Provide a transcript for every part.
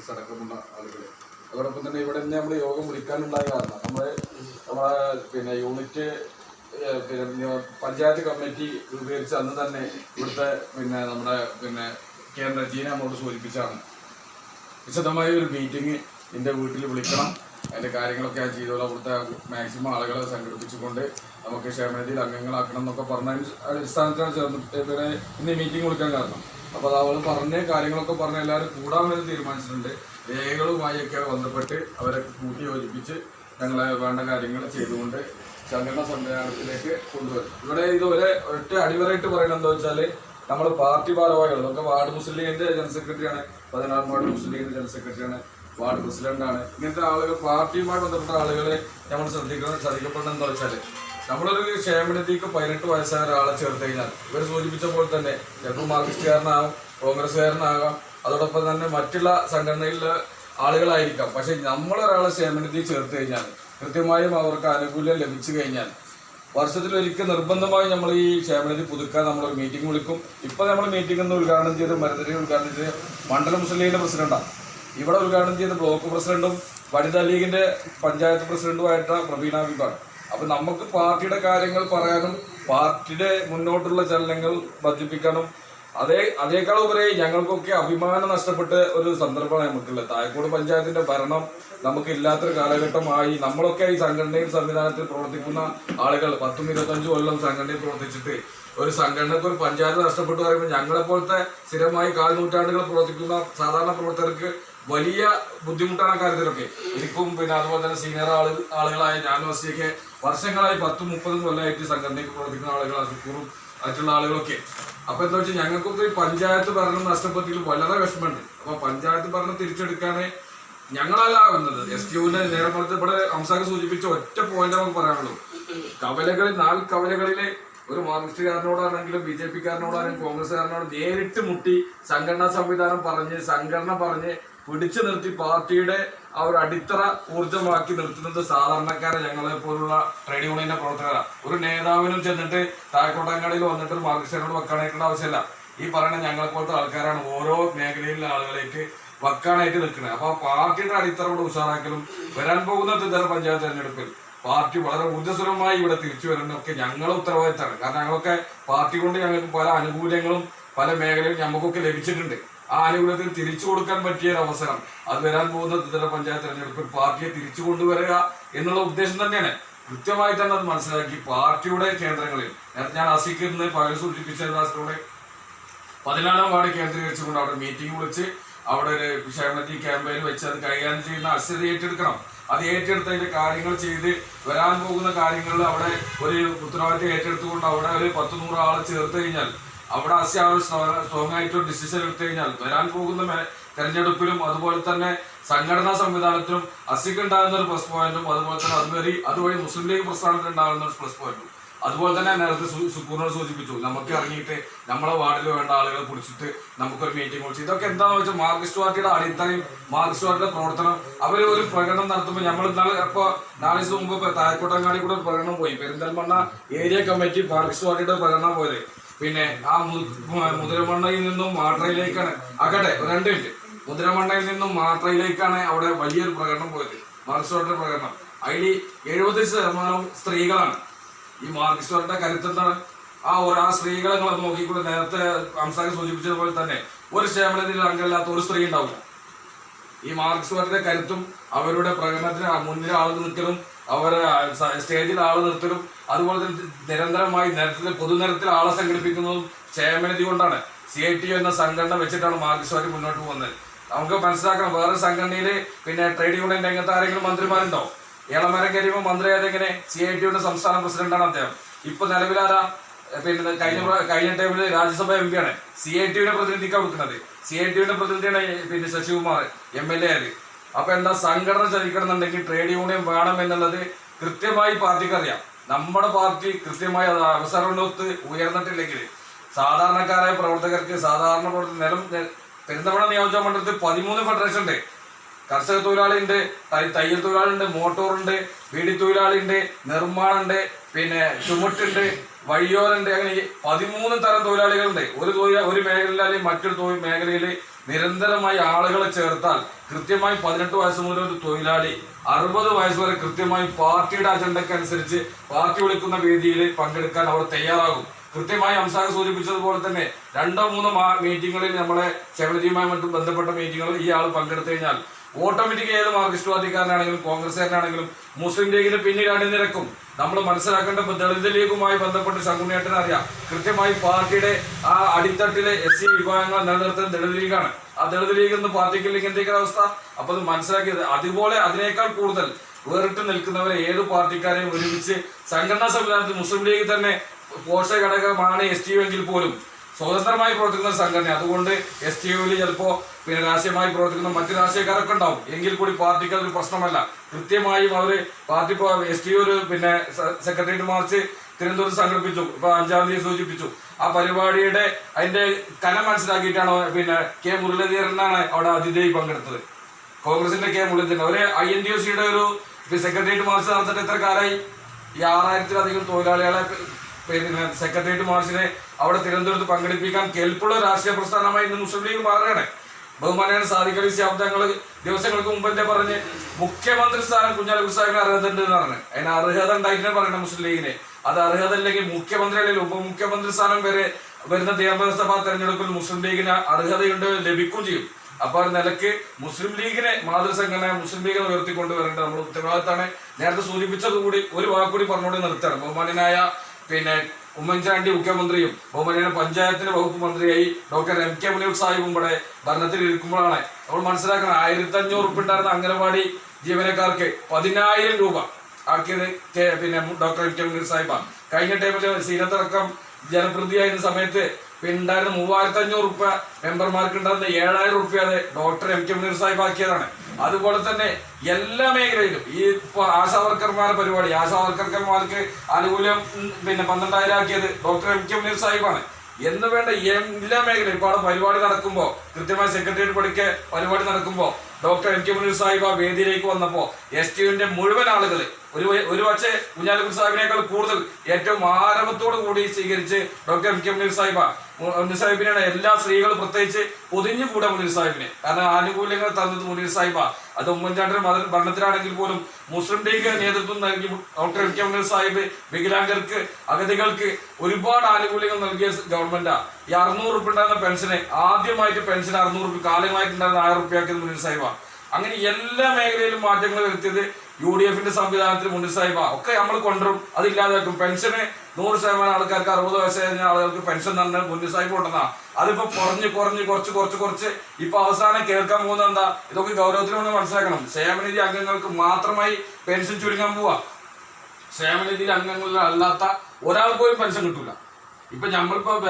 Justice അടക്കമുള്ള ആളുകൾ അതോടൊപ്പം തന്നെ ഇവിടെ നിന്ന് നമ്മൾ യോഗം വിളിക്കാനുണ്ടായ കാരണം നമ്മുടെ നമ്മളെ പിന്നെ യൂണിറ്റ് പിന്നെ പഞ്ചായത്ത് കമ്മിറ്റി രൂപീകരിച്ച അന്ന് തന്നെ ഇവിടുത്തെ പിന്നെ നമ്മുടെ പിന്നെ കേന്ദ്ര ജീന നമ്മോട് സൂചിപ്പിച്ചാണ്. വിശദമായ ഒരു മീറ്റിംഗ് എന്റെ വീട്ടിൽ വിളിക്കണം. അതിന്റെ കാര്യങ്ങളൊക്കെ ഞാൻ ചെയ്തോളാം. അവിടുത്തെ മാക്സിമം ആളുകളെ സംഘടിപ്പിച്ചുകൊണ്ട് നമുക്ക് ക്ഷേമനിധിയിൽ അംഗങ്ങളാക്കണം എന്നൊക്കെ പറഞ്ഞ അടിസ്ഥാനത്തിലാണ് ഇവിടെ ഇന്ന് മീറ്റിംഗ് വിളിക്കാൻ കാരണം. അപ്പോൾ അത് അവൾ പറഞ്ഞ കാര്യങ്ങളൊക്കെ പറഞ്ഞ് എല്ലാവരും കൂടാൻ വരെ തീരുമാനിച്ചിട്ടുണ്ട്. രേഖകളുമായൊക്കെ ബന്ധപ്പെട്ട് അവരെ കൂട്ടി യോജിപ്പിച്ച് ഞങ്ങളെ വേണ്ട കാര്യങ്ങൾ ചെയ്തുകൊണ്ട് സംഘടന സംവിധാനത്തിലേക്ക് കൊണ്ടുവരും ഇവിടെ ഇത് ഒരു ഒറ്റ അടിവരായിട്ട് പറയുന്നത് എന്താ വെച്ചാൽ നമ്മൾ പാർട്ടി ഭാരവാഹികൾ നമുക്ക് വാർഡ് മുസ്ലിം ലീഗിന്റെ ജനറൽ സെക്രട്ടറിയാണ് പതിനാറ് വാർഡ് മുസ്ലിം ലീഗിന്റെ ജനറൽ സെക്രട്ടറിയാണ് വാർഡ് പ്രസിഡന്റാണ്. ഇങ്ങനത്തെ ആളുകൾ പാർട്ടിയുമായി ബന്ധപ്പെട്ട ആളുകളെ നമ്മൾ ശ്രദ്ധിക്കണം ശ്രദ്ധിക്കപ്പെടണം എന്താ വെച്ചാൽ നമ്മളൊരു ക്ഷേമനിധിക്ക് പതിനെട്ട് വയസ്സായ ഒരാളെ ചേർത്ത് കഴിഞ്ഞാൽ ഇവർ സൂചിപ്പിച്ച പോലെ തന്നെ ചിലപ്പോൾ മാർക്സിസ്റ്റുകാരനാകാം കോൺഗ്രസ്സുകാരനാകാം. അതോടൊപ്പം തന്നെ മറ്റുള്ള സംഘടനയിലെ ആളുകളായിരിക്കാം. പക്ഷെ നമ്മളൊരാളെ ക്ഷേമനിധി ചേർത്ത് കഴിഞ്ഞാൽ കൃത്യമായും അവർക്ക് ആനുകൂല്യം ലഭിച്ചു കഴിഞ്ഞാൽ വർഷത്തിലൊരിക്കൽ നിർബന്ധമായി നമ്മൾ ഈ ക്ഷേമനിധി പുതുക്കാൻ നമ്മൾ മീറ്റിംഗ് വിളിക്കും. ഇപ്പോൾ നമ്മൾ മീറ്റിംഗ് ഒന്ന് ഉദ്ഘാടനം ചെയ്ത് മരുന്നരി ഉദ്ഘാടനം ചെയ്ത് മണ്ഡലം മുസ്ലിം ലീഗിന്റെ പ്രസിഡന്റാണ് ഇവിടെ ഉദ്ഘാടനം ചെയ്ത ബ്ലോക്ക് പ്രസിഡന്റും വനിതാ ലീഗിന്റെ പഞ്ചായത്ത് പ്രസിഡന്റുമായിട്ട് പ്രവീണ വിഭാഗ്. അപ്പൊ നമുക്ക് പാർട്ടിയുടെ കാര്യങ്ങൾ പറയാനും പാർട്ടിയുടെ മുന്നോട്ടുള്ള ചലനങ്ങൾ വർദ്ധിപ്പിക്കാനും അതേ അതേക്കാൾ ഉപരി ഞങ്ങൾക്കൊക്കെ അഭിമാനം നഷ്ടപ്പെട്ട ഒരു സന്ദർഭമാണ് നമുക്കുള്ളത്. തായക്കോട് പഞ്ചായത്തിന്റെ ഭരണം നമുക്ക് ഇല്ലാത്തൊരു കാലഘട്ടമായി നമ്മളൊക്കെ ഈ സംഘടനയിൽ സംവിധാനത്തിൽ പ്രവർത്തിക്കുന്ന ആളുകൾ പത്തും ഇരുപത്തഞ്ചു കൊല്ലം സംഘടനയിൽ പ്രവർത്തിച്ചിട്ട് ഒരു സംഘടനക്ക് ഒരു പഞ്ചായത്ത് നഷ്ടപ്പെട്ടു പറയുമ്പോൾ ഞങ്ങളെ പോലത്തെ സ്ഥിരമായി കാൽ നൂറ്റാണ്ടുകൾ പ്രവർത്തിക്കുന്ന സാധാരണ പ്രവർത്തകർക്ക് വലിയ ബുദ്ധിമുട്ടാണ് കാര്യത്തിലൊക്കെ എനിക്കും പിന്നെ അതുപോലെ തന്നെ സീനിയർ ആളു ആളുകളായ ഞാനും അസിയൊക്കെ വർഷങ്ങളായി പത്തും മുപ്പതും കൊല്ലമായിട്ട് സംഘടനയ്ക്ക് പ്രവർത്തിക്കുന്ന ആളുകളാണ് സുക്കൂറും മറ്റുള്ള ആളുകളൊക്കെ. അപ്പൊ എന്താ വെച്ചാൽ ഞങ്ങൾക്കൊക്കെ പഞ്ചായത്ത് ഭരണം നഷ്ടപ്പെട്ടതിൽ വളരെ വിഷമമുണ്ട്. അപ്പൊ പഞ്ചായത്ത് ഭരണം തിരിച്ചെടുക്കാനേ വന്നത് എസ് ക്യൂവിന്റെ നേരെ പറഞ്ഞത് ഇവിടെ അംസാഖ് സൂചിപ്പിച്ച ഒറ്റ പോയിന്റ് നമുക്ക് പറയാനുള്ളൂ കവലകളിൽ നാല് കവലകളിലെ ഒരു മാർക്സിസ്റ്റുകാരനോടാണെങ്കിലും ബി ജെ പിക്കാരനോടാണെങ്കിലും കോൺഗ്രസ്സുകാരനോട് നേരിട്ട് മുട്ടി സംഘടനാ സംവിധാനം പറഞ്ഞ് സംഘടന പറഞ്ഞ് പിടിച്ചു നിർത്തി പാർട്ടിയുടെ ആ ഒരു അടിത്തറ ഊർജമാക്കി നിർത്തുന്നത് സാധാരണക്കാരെ ഞങ്ങളെ പോലുള്ള ട്രേഡ് യൂണിയന്റെ പ്രവർത്തകരാണ് ഒരു നേതാവിനും ചെന്നിട്ട് താഴെക്കോട്ടങ്ങാടിയിൽ വന്നിട്ട് ഒരു മാർക്സിസ്റ്റിനോട് വെക്കാനായിട്ടുള്ള ആവശ്യമില്ല. ഈ പറയുന്ന ഞങ്ങളെ പോലത്തെ ആൾക്കാരാണ് ഓരോ മേഖലയിലെ ആളുകളേക്ക് വക്കാനായിട്ട് നിൽക്കുന്നത്. അപ്പൊ പാർട്ടിയുടെ അടിത്തറ കൂടെ ഉഷാറാക്കലും വരാൻ പോകുന്ന ത്രിതല പഞ്ചായത്ത് തെരഞ്ഞെടുപ്പിൽ പാർട്ടി വളരെ ഊർജസ്വലമായി ഇവിടെ തിരിച്ചു വരുന്നതൊക്കെ ഞങ്ങളെ ഉത്തരവാദിത്തമാണ്. കാരണം ഞങ്ങളൊക്കെ പാർട്ടി കൊണ്ട് ഞങ്ങൾക്ക് പല ആനുകൂല്യങ്ങളും പല മേഖലയിൽ നമുക്കൊക്കെ ലഭിച്ചിട്ടുണ്ട്. ആനുകൂല്യത്തിൽ തിരിച്ചു കൊടുക്കാൻ പറ്റിയ ഒരു അവസരം. അത് വരാൻ പോകുന്ന ത്രിതല പഞ്ചായത്ത് തെരഞ്ഞെടുപ്പിൽ പാർട്ടിയെ തിരിച്ചു കൊണ്ടുവരിക എന്നുള്ള ഉദ്ദേശം തന്നെയാണ്. കൃത്യമായി തന്നെ അത് മനസ്സിലാക്കി പാർട്ടിയുടെ കേന്ദ്രങ്ങളിൽ. ഞാൻ അസിക്കുന്ന പകൽ സൂചിപ്പിച്ച ദാസിലൂടെ പതിനാലാം വാർഡ് കേന്ദ്രീകരിച്ചുകൊണ്ട് അവിടെ മീറ്റിംഗ് വിളിച്ച് അവിടെ ഒരു ക്ഷേമനിധി ക്യാമ്പയിൻ വെച്ച് അത് കൈകാര്യം ചെയ്യുന്ന അശ്രദ്ധ ഏറ്റെടുക്കണം. അത് ഏറ്റെടുത്തതിന്റെ കാര്യങ്ങൾ ചെയ്ത് വരാൻ പോകുന്ന കാര്യങ്ങളിൽ അവിടെ ഒരു ഉത്തരവാദിത്തം ഏറ്റെടുത്തുകൊണ്ട് അവിടെ ഒരു പത്ത് നൂറ് ആളെ ചേർത്ത് കഴിഞ്ഞാൽ അവിടെ അസ്യ അവർ ഒരു സ്ട്രോങ് ആയിട്ട് ഡിസിഷൻ എടുത്തു കഴിഞ്ഞാൽ വരാൻ പോകുന്ന തെരഞ്ഞെടുപ്പിലും അതുപോലെ തന്നെ സംഘടനാ സംവിധാനത്തിലും അസിക്ക് ഉണ്ടാകുന്ന ഒരു പ്ലസ് പോയിന്റും അതുപോലെ തന്നെ അതുവഴി അതുവഴി മുസ്ലിം ലീഗ് പ്രസ്ഥാനത്തിന് ഉണ്ടാകുന്ന ഒരു പ്ലസ് പോയിന്റും അതുപോലെ തന്നെ നേരത്തെ സുക്കൂറിനോട് സൂചിപ്പിച്ചു നമുക്ക് ഇറങ്ങിയിട്ട് നമ്മളെ വാർഡിൽ വേണ്ട ആളുകളെ കുറിച്ചിട്ട് നമുക്കൊരു മീറ്റിംഗ് വിളിച്ചു ഇതൊക്കെ എന്താണെന്ന് വെച്ചാൽ മാർക്സിസ്റ്റ് പാർട്ടിയുടെ അടിത്തറയും മാർക്സിസ്റ്റ് പാർട്ടിയുടെ പ്രവർത്തനം. അവർ ഒരു പ്രകടനം നടത്തുമ്പോൾ നമ്മൾ ഇന്നലെ ഇപ്പോൾ നാല് ദിവസം മുമ്പ് താഴെക്കോട്ടങ്ങാടി കൂടെ പ്രകടനം പോയി. പെരിന്തൽമണ്ണ ഏരിയ കമ്മിറ്റി മാർക്സിസ്റ്റ് പാർട്ടിയുടെ പ്രകടനം പോയത്. പിന്നെ ആ മുതിരമണ്ണയിൽ നിന്നും മാട്രയിലേക്കാണ്. ആകട്ടെ ഒരു രണ്ട് മിനിറ്റ്. മുതിരമണ്ണയിൽ നിന്നും മാട്രയിലേക്കാണ് അവിടെ വലിയൊരു പ്രകടനം പോയത്. മാർക്സിസ്റ്റ് പാർട്ടിയുടെ പ്രകടനം. അതിൽ എഴുപത് ശതമാനവും സ്ത്രീകളാണ്. ഈ മാർക്സിസ്റ്റുകാരുടെ കരുത്തെന്താണ്? ആ ഒരു ആ സ്ത്രീകളെ നിങ്ങൾ നോക്കിക്കൂടെ. നേരത്തെ സംസാരം സൂചിപ്പിച്ചതുപോലെ തന്നെ ഒരു ശേമനത്തിൽ അംഗമില്ലാത്ത ഒരു സ്ത്രീ ഉണ്ടാവില്ല. ഈ മാർക്സിസ്റ്റുകാരുടെ കരുത്തും അവരുടെ പ്രകടനത്തിന് മുന്നിൽ ആൾ നിൽക്കലും അവരെ സ്റ്റേജിൽ ആൾ നിർത്തലും അതുപോലെ തന്നെ നിരന്തരമായി നിരത്തിൽ പൊതുനിരത്തിൽ ആളെ സംഘടിപ്പിക്കുന്നതും ക്ഷേമനിധി കൊണ്ടാണ്. സി ഐ ടി എന്ന സംഘടന വെച്ചിട്ടാണ് മാർക്സിസ്റ്റുകാർ മുന്നോട്ട് പോകുന്നത്. നമുക്ക് മനസ്സിലാക്കണം വേറെ സംഘടനയിൽ പിന്നെ ട്രേഡ് യൂണിയൻ രംഗത്ത് ആരെങ്കിലും മന്ത്രിമാരുണ്ടോ? ഏളമരം കരിയുമ്പോൾ മന്ത്രി ആയതെങ്ങനെ സി ഐ ടിയുടെ സംസ്ഥാന പ്രസിഡന്റാണ് അദ്ദേഹം. ഇപ്പൊ നിലവിലാരാ? പിന്നെ കഴിഞ്ഞ കഴിഞ്ഞ ടൈമിൽ Rajya Sabha M P. C I ടിയുടെ പ്രതിനിധിക്കാണ് കൊടുക്കുന്നത് സി ഐ ടിയുടെ പ്രതിനിധിയാണ് പിന്നെ ശശികുമാർ എം എൽ എ ആര്. അപ്പൊ എന്താ സംഘടന ചലിക്കണമെന്നുണ്ടെങ്കിൽ ട്രേഡ് യൂണിയൻ വേണം എന്നുള്ളത് കൃത്യമായി പാർട്ടിക്ക് അറിയാം. നമ്മുടെ പാർട്ടി കൃത്യമായി അത് അവസരങ്ങളൊത്ത് ഉയർന്നിട്ടില്ലെങ്കിൽ സാധാരണക്കാരായ പ്രവർത്തകർക്ക് സാധാരണ പ്രവർത്തകർ നിലം പെരുന്തമണ നിയോജക മണ്ഡലത്തിൽ പതിമൂന്ന് ഫെഡറേഷൻ ഉണ്ട്. കർഷക തൊഴിലാളിയുണ്ട് തയ്യൽ തൊഴിലാളിയുണ്ട് മോട്ടോറുണ്ട് വീടി തൊഴിലാളിയുണ്ട് നിർമ്മാണമുണ്ട് പിന്നെ ചുമട്ടുണ്ട് വഴിയോരുണ്ട് അങ്ങനെ പതിമൂന്ന് തരം തൊഴിലാളികളുണ്ട്. ഒരു തൊഴിലാ ഒരു മേഖലയിൽ മറ്റൊരു തൊഴിൽ മേഖലയിൽ നിരന്തരമായി ആളുകളെ ചേർത്താൽ കൃത്യമായി പതിനെട്ട് വയസ്സ് മുതൽ ഒരു തൊഴിലാളി അറുപത് വയസ്സ് വരെ കൃത്യമായി പാർട്ടിയുടെ അജണ്ടയ്ക്ക് അനുസരിച്ച് പാർട്ടി വിളിക്കുന്ന വേദിയിൽ പങ്കെടുക്കാൻ അവർ തയ്യാറാകും. കൃത്യമായി അംസാഖ സൂചിപ്പിച്ചതുപോലെ തന്നെ രണ്ടോ മൂന്നോ മീറ്റിങ്ങുകളിൽ നമ്മളെ ചെവലജിയുമായി മറ്റും ബന്ധപ്പെട്ട മീറ്റിങ്ങുകളിൽ ഈ ആൾ പങ്കെടുത്തു കഴിഞ്ഞാൽ ഓട്ടോമാറ്റിക് ഏത് മാർക്സിസ്റ്റ് പാർട്ടിക്കാരനാണെങ്കിലും കോൺഗ്രസ്സുകാരനാണെങ്കിലും മുസ്ലിം ലീഗിന് പിന്നീട് അണിനിരക്കും നമ്മൾ മനസ്സിലാക്കേണ്ട ദളിത് ലീഗുമായി ബന്ധപ്പെട്ട് ശങ്കുണ്ണേട്ടൻ അറിയാം. കൃത്യമായി പാർട്ടിയുടെ ആ അടിത്തട്ടിലെ എസ് സി വിഭാഗങ്ങൾ നിലനിർത്തുന്ന ദളിത് ലീഗാണ്. ആ ദളിത് ലീഗ് എന്ന് ലീഗ് എന്തൊക്കെ അവസ്ഥ. അപ്പോൾ അത് മനസ്സിലാക്കിയത് അതുപോലെ അതിനേക്കാൾ കൂടുതൽ വേറിട്ട് നിൽക്കുന്നവരെ ഏത് പാർട്ടിക്കാരെയും ഒരുമിച്ച് സംഘടനാ സംവിധാനത്തിൽ മുസ്ലിം ലീഗ് തന്നെ പോഷക ഘടകമാണ് എസ് ടി എങ്കിൽ പോലും. സ്വതന്ത്രമായി പ്രവർത്തിക്കുന്ന സംഘടന. അതുകൊണ്ട് എസ് ടി യുവിൽ ചിലപ്പോ പിന്നെ രാഷ്ട്രീയമായി പ്രവർത്തിക്കുന്ന മറ്റു രാഷ്ട്രീയക്കാരൊക്കെ ഉണ്ടാവും. എങ്കിൽ കൂടി പാർട്ടിക്ക് അതൊരു പ്രശ്നമല്ല. കൃത്യമായും അവർ പാർട്ടി എസ് ടി യു പിന്നെ സെക്രട്ടേറിയറ്റ് മാർച്ച് തിരുവനന്തപുരത്ത് സംഘടിപ്പിച്ചു. ഇപ്പൊ അഞ്ചാം തീയതി സൂചിപ്പിച്ചു. ആ പരിപാടിയുടെ അതിന്റെ കല മനസ്സിലാക്കിയിട്ടാണ് പിന്നെ കെ മുരളീധരനാണ് അവിടെ അതിഥിയായി പങ്കെടുത്തത്. കോൺഗ്രസിന്റെ കെ മുരളീധരൻ. അവർ ഐ എൻ ഡി ഒരു സെക്രട്ടേറിയറ്റ് മാർച്ച് നടത്തിയിട്ട് എത്ര കാലമായി? ഈ ആറായിരത്തിലധികം തൊഴിലാളികളെ പിന്നെ സെക്രട്ടേറിയറ്റ് മാർച്ചിനെ അവിടെ തിരുവനന്തപുരത്ത് പങ്കെടുപ്പിക്കാൻ കെൽപ്പുള്ള രാഷ്ട്രീയ പ്രസ്ഥാനമായി ഇന്ന് മുസ്ലിം ലീഗ് മാറുകയാണ്. ബഹുമാനായ സാധിക്കലി ശബ്ദങ്ങൾ ദിവസങ്ങൾക്ക് മുമ്പ് എന്നെ പറഞ്ഞ് മുഖ്യമന്ത്രി സ്ഥാനം കുഞ്ഞാലി സാഹിബിന് അർഹത ഉണ്ട് എന്ന് പറഞ്ഞു. അതിന് അർഹത ഉണ്ടായിട്ടാണ് പറയുന്നത് മുസ്ലിം ലീഗിന്. അത് അർഹത അല്ലെങ്കിൽ മുഖ്യമന്ത്രി അല്ലെങ്കിൽ ഉപമുഖ്യമന്ത്രി സ്ഥാനം വരെ വരുന്ന നിയമസഭാ തെരഞ്ഞെടുപ്പിൽ മുസ്ലിം ലീഗിന് അർഹതയുണ്ട് ലഭിക്കുകയും ചെയ്യും. അപ്പൊ ആ നിലയ്ക്ക് മുസ്ലിം ലീഗിനെ മാതൃസംഘടന മുസ്ലിം ലീഗിനെ ഉയർത്തിക്കൊണ്ട് വരേണ്ടത് നമ്മൾ ഉത്തരവാദിത്തമാണ്. നേരത്തെ സൂചിപ്പിച്ചതുകൂടി ഒരു വാക്കുകൂടി പറഞ്ഞുകൊണ്ട് നിർത്തണം ബഹുമാനായ പിന്നെ ഉമ്മൻചാണ്ടി മുഖ്യമന്ത്രിയും ബഹുമാനായ പഞ്ചായത്തിന്റെ വകുപ്പ് മന്ത്രിയായി ഡോക്ടർ എം കെ മുനീർ സാഹിബും ഇവിടെ ഭരണത്തിൽ ഇരിക്കുമ്പോഴാണ്. നമ്മൾ മനസ്സിലാക്കണം ആയിരത്തി അഞ്ഞൂറ് ഉറുപ്പ് ഉണ്ടായിരുന്ന അംഗനവാടി ജീവനക്കാർക്ക് പതിനായിരം രൂപ ആക്കിയത് കെ- പിന്നെ ഡോക്ടർ എം കെ മുനീർ സാഹിബാണ്. കഴിഞ്ഞ ടൈമിൽ സീനത്തിറക്കം ജനപ്രതിയായിരുന്ന സമയത്ത് ഉണ്ടായിരുന്ന മൂവായിരത്തി അഞ്ഞൂറ് റുപ്യ മെമ്പർമാർക്ക് ഉണ്ടായിരുന്ന ഏഴായിരം റുപ്യ doctor M K Muneer Sahib ആക്കിയതാണ്. അതുപോലെ തന്നെ എല്ലാ മേഖലയിലും ഈ ആശാ വർക്കർമാരുടെ പരിപാടി ആശാ വർക്കർമാർക്ക് ആനുകൂല്യം പിന്നെ പന്ത്രണ്ടായിരം ആക്കിയത് ഡോക്ടർ എം കെ മുനീർ സാഹിബാണ്. എന്ന് വേണ്ട എല്ലാ മേഖലയും ഇപ്പോൾ അവിടെ പരിപാടി നടക്കുമ്പോൾ കൃത്യമായി സെക്രട്ടേറിയറ്റ് പഠിക്ക് പരിപാടി നടക്കുമ്പോൾ doctor M K Muneer Sahib ആ വേദിയിലേക്ക് വന്നപ്പോൾ എസ് ടി യുവിന്റെ മുഴുവൻ ആളുകൾ ഒരു ഒരു പക്ഷേ കുഞ്ഞാലിക്കുട്ടി സാഹിബിനേക്കാൾ കൂടുതൽ ഏറ്റവും ആരവത്തോടു കൂടി സ്വീകരിച്ച് doctor M K Muneer Sahib. Muneer സാഹിബിനെയാണ് എല്ലാ സ്ത്രീകളും പ്രത്യേകിച്ച് പൊതിഞ്ഞു കൂടാ മുനീർ സാഹിബിനെ. കാരണം ആനുകൂല്യങ്ങൾ തന്നത് മുനീർ സാഹിബ. അത് ഉമ്മൻചാണ്ടിന്റെ മത ഭരണത്തിലാണെങ്കിൽ പോലും മുസ്ലിം ലീഗ് നേതൃത്വം നൽകി doctor M K Muneer Sahib വികലാംഗർക്ക് അഗതികൾക്ക് ഒരുപാട് ആനുകൂല്യങ്ങൾ നൽകിയ ഗവൺമെന്റാ. ഈ അറുന്നൂറ് ഉറുപ്പ് ഉണ്ടായിരുന്ന പെൻഷന് ആദ്യമായിട്ട് പെൻഷൻ അറുന്നൂറ് കാലമായിട്ടുണ്ടായിരുന്ന ആയിരം റുപ്യാക്കിയത് മുനീർ സാഹിബ. അങ്ങനെ എല്ലാ മേഖലയിലും മാറ്റങ്ങൾ വരുത്തിയത് യു ഡി എഫിന്റെ സംവിധാനത്തിൽ മുന്നിൽ ഒക്കെ നമ്മൾ കൊണ്ടുവരും. അത് ഇല്ലാതാക്കും. പെൻഷന് നൂറ് ശതമാനം ആൾക്കാർക്ക് അറുപത് വയസ്സ് ആളുകൾക്ക് പെൻഷൻ തന്നെ മുന്നിൽ സാഹിബ് അതിപ്പോ കുറഞ്ഞ് കുറഞ്ഞ് കുറച്ച് കുറച്ച് കുറച്ച് ഇപ്പൊ അവസാനം കേൾക്കാൻ പോകുന്ന എന്താ? ഇതൊക്കെ ഗൗരവത്തിലൊന്ന് മനസ്സിലാക്കണം. സേവനനിധി അംഗങ്ങൾക്ക് മാത്രമായി പെൻഷൻ ചുരുങ്ങാൻ പോവാ. സേവനനിധി അംഗങ്ങളിൽ അല്ലാത്ത ഒരാൾ പോലും പെൻഷൻ കിട്ടൂല. ഇപ്പൊ നമ്മളിപ്പോ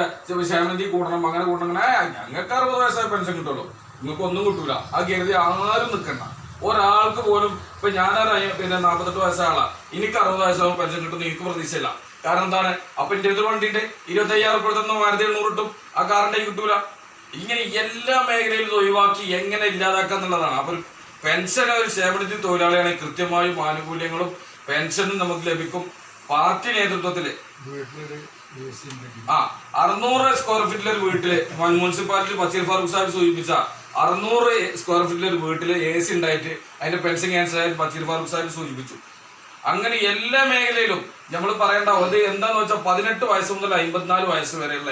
സേവനനിധി കൂടണം അങ്ങനെ കൂടണം അങ്ങനെ. "ഏ, ഞങ്ങൾക്ക് അറുപത് വയസ്സായ പെൻഷൻ കിട്ടുള്ളൂ. നിങ്ങൾക്ക് ഒന്നും കിട്ടൂല. ആ കരുതി ആരും നിൽക്കണ്ട. ഒരാൾക്ക് പോലും ഇപ്പൊ ഞാനൊരു പിന്നെ നാൽപ്പത്തെട്ട് വയസ്സായ ആളാ. എനിക്ക് അറുപത് വയസ്സാകും പെൻഷൻ കിട്ടുന്ന എനിക്ക് പ്രതീക്ഷയില്ല. കാരണം എന്താണ്? അപ്പൊ എന്റെ ഒരു വണ്ടിന്റെ ഇരുപത്തി അയ്യായിരം കൊടുത്തുന്ന മാരുതി എണ്ണൂറ് കിട്ടും. ആ കാറിന്റെ കിട്ടൂല. ഇങ്ങനെ എല്ലാ മേഖലയിലും ഒഴിവാക്കി എങ്ങനെ ഇല്ലാതാക്കുക എന്നുള്ളതാണ്. അപ്പൊ പെൻഷൻ ഒരു സേവനത്തിൽ തൊഴിലാളിയാണ് കൃത്യമായും ആനുകൂല്യങ്ങളും പെൻഷനും നമുക്ക് ലഭിക്കും. പാർട്ടി നേതൃത്വത്തിൽ ആ അറുന്നൂറ് സ്ക്വയർ ഫീറ്റിലെ ഒരു വീട്ടിൽ മുനിസിപ്പാലിറ്റി ബഷീർ ഫാറൂഖ് സാഹിബ് സൂചിപ്പിച്ച അറുന്നൂറ് സ്ക്വയർ ഫീറ്റിലെ ഒരു വീട്ടിൽ എ സി ഉണ്ടായിട്ട് അതിന്റെ പെൻഷൻ ക്യാൻസൽ ആയിട്ട് ബഷീർ ഫാറൂഖ് സാഹിബ് സൂചിപ്പിച്ചു. അങ്ങനെ എല്ലാ മേഖലയിലും നമ്മൾ പറയേണ്ട അത് എന്താന്ന് വെച്ചാൽ പതിനെട്ട് വയസ്സ് മുതൽ അമ്പത്തിനാല് വയസ്സ് വരെയുള്ള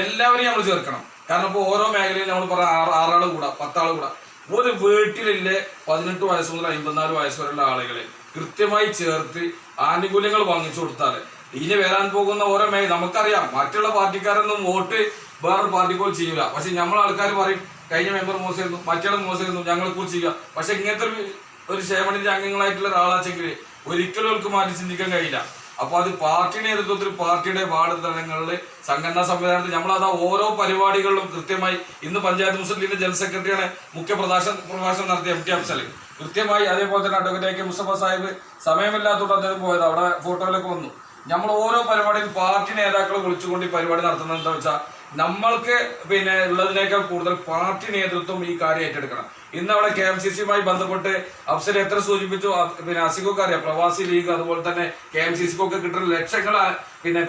എല്ലാവരെയും നമ്മൾ ചേർക്കണം. കാരണം ഇപ്പോൾ ഓരോ മേഖലയിലും നമ്മൾ പറയാം ആറ് ആറാൾ കൂടാ പത്താൾ കൂടാ. ഒരു വീട്ടിലെ പതിനെട്ട് വയസ്സ് മുതൽ അമ്പത്തിനാല് വയസ്സ് വരെയുള്ള ആളുകളെ കൃത്യമായി ചേർത്ത് ആനുകൂല്യങ്ങൾ വാങ്ങിച്ചു കൊടുത്താൽ ഇനി വരാൻ പോകുന്ന ഓരോ മേ നമുക്കറിയാം മറ്റുള്ള പാർട്ടിക്കാരൊന്നും വോട്ട് വേറൊരു പാർട്ടിക്കോൾ ചെയ്യൂല. പക്ഷെ നമ്മൾ ആൾക്കാർ പറയും കഴിഞ്ഞ മെമ്പർ മോശമായിരുന്നു മറ്റേ മോശമായിരുന്നു ഞങ്ങൾ പൂച്ചിക്ക പക്ഷെ ഇങ്ങനത്തെ ഒരു ഒരു ക്ഷേമനിധി അംഗങ്ങളായിട്ടുള്ള ഒരാളാച്ചെങ്കിൽ ഒരിക്കലും അവർക്ക് മാറ്റി ചിന്തിക്കാൻ കഴിയില്ല. അപ്പൊ അത് പാർട്ടി നേതൃത്വത്തിൽ പാർട്ടിയുടെ വാർഡ് തലങ്ങളിൽ സംഘടനാ സംവിധാനത്തിൽ നമ്മളത് ഓരോ പരിപാടികളിലും കൃത്യമായി ഇന്ന് പഞ്ചായത്ത് മുസ്ലിം ലീഗിന്റെ ജനറൽ സെക്രട്ടറിയാണ് മുഖ്യ പ്രഭാഷണം പ്രഭാഷണം നടത്തിയ എം ടി അഫ്സൽ കൃത്യമായി അതേപോലെ തന്നെ അഡ്വക്കേറ്റ് കെ മുസ്തഫ സാഹിബ് സമയമില്ലാത്തതുകൊണ്ട് അദ്ദേഹം പോയത് അവിടെ ഫോട്ടോയിലൊക്കെ വന്നു. നമ്മൾ ഓരോ പരിപാടിയിൽ പാർട്ടി നേതാക്കളെ വിളിച്ചുകൊണ്ട് ഈ പരിപാടി നടത്തുന്നത് എന്താ വെച്ചാൽ നമ്മൾക്ക് പിന്നെ ഉള്ളതിനേക്കാൾ കൂടുതൽ പാർട്ടി നേതൃത്വം ഈ കാര്യം ഏറ്റെടുക്കണം. ഇന്ന് അവിടെ കെ എം സി സിയുമായി ബന്ധപ്പെട്ട് അഫ്സൽ എത്ര സൂചിപ്പിച്ചു? പിന്നെ അസിഖൊക്കെ അറിയാം. പ്രവാസി ലീഗ് അതുപോലെ തന്നെ കെ എം സി സിക്കൊക്കെ കിട്ടുന്ന ലക്ഷങ്ങൾ പിന്നെ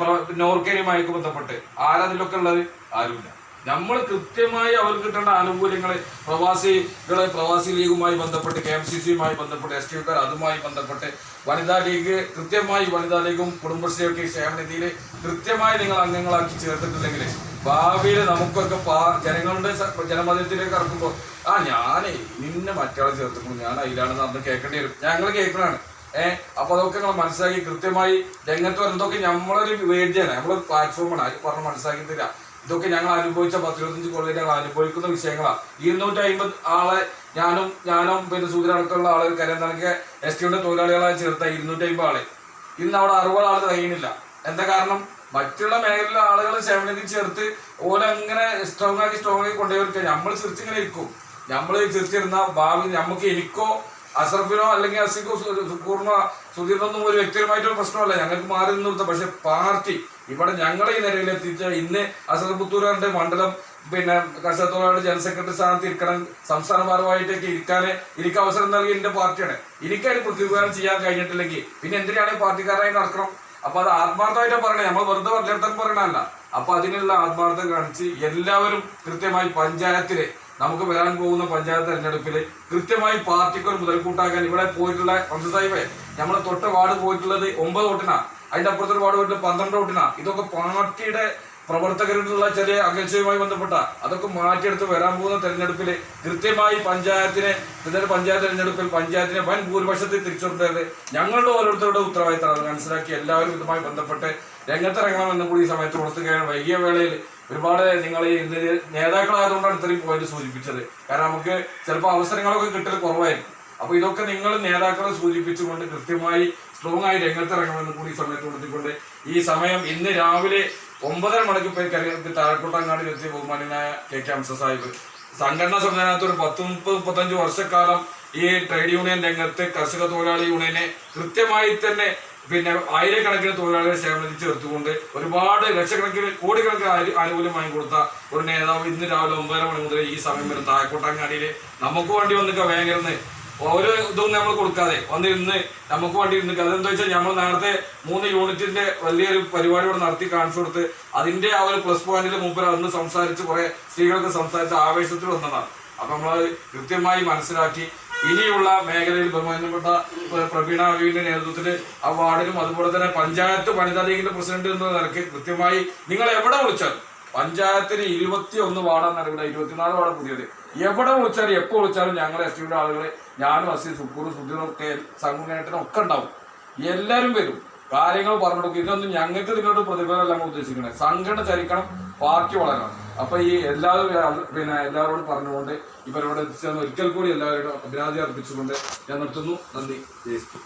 നോർക്കേരിയുമായി ബന്ധപ്പെട്ട്. ആരതിലൊക്കെ ഉള്ളത്? ആരുമില്ല. നമ്മൾ കൃത്യമായി അവർക്ക് കിട്ടേണ്ട ആനുകൂല്യങ്ങൾ പ്രവാസികളെ പ്രവാസി ലീഗുമായി ബന്ധപ്പെട്ട് കെ എം സി സിയുമായി ബന്ധപ്പെട്ട് എസ് ടി അതുമായി ബന്ധപ്പെട്ട് വനിതാ ലീഗ് കൃത്യമായി വനിതാ ലീഗും കുടുംബശ്രീയൊക്കെ ക്ഷേമനിധിയിൽ കൃത്യമായി നിങ്ങൾ അംഗങ്ങളാക്കി ചേർത്തിട്ടില്ലെങ്കിൽ ഭാവിയിൽ നമുക്കൊക്കെ ജനങ്ങളുടെ ജനമതത്തിലേക്ക് ഇറക്കുമ്പോൾ ആ ഞാനേ നിന്നെ മറ്റാളെ ചേർത്തുമ്പോൾ ഞാൻ അതിലാണെന്ന് അന്ന് കേൾക്കേണ്ടി വരും. ഞങ്ങൾ കേൾക്കണാണ് ഏഹ് അപ്പൊ അതൊക്കെ നിങ്ങൾ മനസ്സിലാക്കി. കൃത്യമായി രംഗത്ത് വരുന്നതൊക്കെ നമ്മളൊരു വേദിയാണ്. നമ്മളൊരു പ്ലാറ്റ്ഫോമാണ് അത് പറഞ്ഞ് മനസ്സിലാക്കി തരിക ഇതൊക്കെ ഞങ്ങൾ അനുഭവിച്ച പത്തിരുപത്തഞ്ച് കൊല്ലം ഞങ്ങൾ അനുഭവിക്കുന്ന വിഷയങ്ങളാണ് ഇരുന്നൂറ്റി അമ്പത് ആളെ ഞാനും ഞാനും പിന്നെ സൂചന അടക്കമുള്ള ആളുകൾ നൽകിയ എസ് ടിയുടെ തൊഴിലാളികളായി ചേർത്ത ഇരുന്നൂറ്റി അമ്പത് ആളെ. ഇന്ന് അവിടെ അറുപത് ആൾ കഴിയുന്നില്ല എന്താ കാരണം? മറ്റുള്ള മേഖലയിലെ ആളുകൾ സേവനത്തിൽ ചേർത്ത് ഓരങ്ങനെ സ്ട്രോങ് ആക്കി സ്ട്രോങ് ആക്കി കൊണ്ടുപോയി നമ്മൾ ചിരിച്ചിങ്ങനെ ഇരിക്കും. നമ്മൾ ചിരിച്ചിരുന്ന ഭാവി നമുക്ക് എനിക്കോ അസർഫിനോ അല്ലെങ്കിൽ അസിക്കോ സുക്കൂറിനോ സുധീറിനൊന്നും ഒരു വ്യക്തിപരമായിട്ടൊരു പ്രശ്നമല്ല. ഞങ്ങൾക്ക് മാറി കൊടുത്ത. പക്ഷെ പാർട്ടി ഇവിടെ ഞങ്ങളെ ഈ നിലയിലെത്തിച്ച ഇന്ന് അസർ മണ്ഡലം പിന്നെ കർഷകത്തോടെ ജനറൽ സെക്രട്ടറി സ്ഥാനത്ത് ഇരിക്കണം. സംസ്ഥാന ഭാരവാഹിട്ടൊക്കെ ഇരിക്കാൻ എനിക്ക് അവസരം നൽകി എന്റെ പാർട്ടിയാണ്. എനിക്കതിന് പ്രതിവിധാനം ചെയ്യാൻ കഴിഞ്ഞിട്ടില്ലെങ്കിൽ പിന്നെ എന്തിനാണ് പാർട്ടിക്കാരായി നടക്കണം? അപ്പൊ അത് ആത്മാർത്ഥമായിട്ടാണ് പറയണേ. നമ്മൾ വെറുതെ പറഞ്ഞിടത്തൊക്കെ പറയണല്ല അപ്പൊ അതിനുള്ള ആത്മാർത്ഥം കാണിച്ച് എല്ലാവരും കൃത്യമായി പഞ്ചായത്തിൽ നമുക്ക് വരാൻ പോകുന്ന പഞ്ചായത്ത് തെരഞ്ഞെടുപ്പിൽ കൃത്യമായി പാർട്ടിക്ക് ഒരു മുതൽക്കൂട്ടാക്കാൻ ഇവിടെ പോയിട്ടുള്ള സാഹിബേ നമ്മളെ തൊട്ട വാർഡ് പോയിട്ടുള്ളത് ഒമ്പത് വോട്ടിനാ. അതിന്റെ അപ്പുറത്തൊരു വാർഡ് പോയിട്ട് പന്ത്രണ്ട് വോട്ടിനാ. ഇതൊക്കെ പാർട്ടിയുടെ പ്രവർത്തകരുടെ ചെറിയ അകൽച്ചയുമായി ബന്ധപ്പെട്ട അതൊക്കെ മാറ്റിയെടുത്ത് വരാൻ പോകുന്ന തെരഞ്ഞെടുപ്പിൽ കൃത്യമായി പഞ്ചായത്തിനെ തെരഞ്ഞെടുപ്പ് പഞ്ചായത്ത് തെരഞ്ഞെടുപ്പിൽ പഞ്ചായത്തിനെ വൻ ഭൂരിപക്ഷത്തിൽ തിരിച്ചുകൊണ്ടത് ഞങ്ങളുടെ ഓരോരുത്തരുടെ ഉത്തരവാദിത്തമാണ്. മനസ്സിലാക്കി എല്ലാവരും ഇതുമായി ബന്ധപ്പെട്ട് രംഗത്തിറങ്ങണമെന്ന് കൂടി ഈ സമയത്ത് കൊടുത്തുകയാണ് വൈകിയ വേളയിൽ ഒരുപാട് നിങ്ങൾ ഇന്ന് നേതാക്കളായതുകൊണ്ടാണ് ഇത്രയും പോയിന്റ് സൂചിപ്പിച്ചത്. കാരണം നമുക്ക് ചിലപ്പോൾ അവസരങ്ങളൊക്കെ കിട്ടൽ കുറവായിരിക്കും. അപ്പൊ ഇതൊക്കെ നിങ്ങൾ നേതാക്കളെ സൂചിപ്പിച്ചുകൊണ്ട് കൃത്യമായി സ്ട്രോങ് ആയി രംഗത്തിറങ്ങണമെന്ന് കൂടി സമയത്ത് കൊടുത്തിക്കൊണ്ട് ഈ സമയം ഇന്ന് രാവിലെ ഒമ്പതര മണിക്ക് പോയി കരിയർക്ക് താഴെക്കോട്ടങ്ങാടിൽ എത്തിയ ബഹുമാനായ കെ കെ ഹംസ സാഹിബ് സംഘടനാ സംവിധാനത്ത് ഒരു പത്ത് മുപ്പത് മുപ്പത്തഞ്ച് വർഷക്കാലം ഈ ട്രേഡ് യൂണിയൻ രംഗത്ത് കർഷക തൊഴിലാളി യൂണിയനെ കൃത്യമായി തന്നെ പിന്നെ ആയിരക്കണക്കിന് തൊഴിലാളികളെ സേവനത്തിൽ ചേർത്തുകൊണ്ട് ഒരുപാട് ലക്ഷക്കണക്കിന് കോടിക്കണക്കിന് ആനുകൂല്യം വാങ്ങിക്കൊടുത്ത ഒരു നേതാവ് ഇന്ന് രാവിലെ ഒമ്പതര മണി മുതൽ ഈ സമയം വരെ താഴെക്കോട്ടങ്ങാടിയിൽ നമുക്ക് വേണ്ടി വന്നിട്ട് വേങ്ങരുന്ന് ഓരോ ഇതും നമ്മൾ കൊടുക്കാതെ. വന്ന് ഇന്ന് നമുക്ക് വേണ്ടി ഇന്ന് അതെന്താ വെച്ചാൽ നമ്മൾ നേരത്തെ മൂന്ന് യൂണിറ്റിന്റെ വലിയൊരു പരിപാടി ഇവിടെ നടത്തി കാണിച്ചു കൊടുത്ത് അതിന്റെ ആ ഒരു പ്ലസ് പോയിന്റിൽ മുമ്പിൽ അന്ന് സംസാരിച്ച് കുറെ സ്ത്രീകൾക്ക് സംസാരിച്ച് ആവേശത്തിൽ വന്നതാണ്. അപ്പൊ നമ്മൾ കൃത്യമായി മനസ്സിലാക്കി. ഇനിയുള്ള മേഖലയിൽ ബഹുമാനപ്പെട്ട പ്ര- പ്രവീണ അവിയുടെ നേതൃത്വത്തിൽ ആ വാർഡിലും അതുപോലെ തന്നെ പഞ്ചായത്ത് വനിതാ ലീഗിന്റെ പ്രസിഡന്റ് എന്ന നിലയ്ക്ക് കൃത്യമായി നിങ്ങൾ എവിടെ വിളിച്ചാലും പഞ്ചായത്തിന് ഇരുപത്തി ഒന്ന് വാർഡാണ് ഇവിടെ ഇരുപത്തിനാല് വാർഡ് പുതിയത്. എവിടെ വിളിച്ചാലും എപ്പോൾ വിളിച്ചാലും ഞങ്ങൾ എസ് ടിയുടെ ആളുകൾ ഞാനും അസി സുക്കൂറും സുധീറും ഒക്കെ സംഘനേട്ടനും ഒക്കെ ഉണ്ടാവും. എല്ലാവരും വരും. കാര്യങ്ങൾ പറഞ്ഞു കൊടുക്കും. ഇതൊന്നും ഞങ്ങൾക്ക് നിങ്ങളുടെ പ്രതിഫലമല്ല നമ്മൾ ഉദ്ദേശിക്കുന്നത്. സംഘടന ചരിക്കണം പാർട്ടി വളരണം. അപ്പൊ ഈ എല്ലാവരും പിന്നെ എല്ലാവരോടും പറഞ്ഞുകൊണ്ട് ഇവരോട് എത്തിച്ചേർന്ന് ഒരിക്കൽ കൂടി എല്ലാവരോടും അഭിനാദി അർപ്പിച്ചുകൊണ്ട് ഞാൻ നിർത്തുന്നു. നന്ദി. ജയ് ശ്രീ.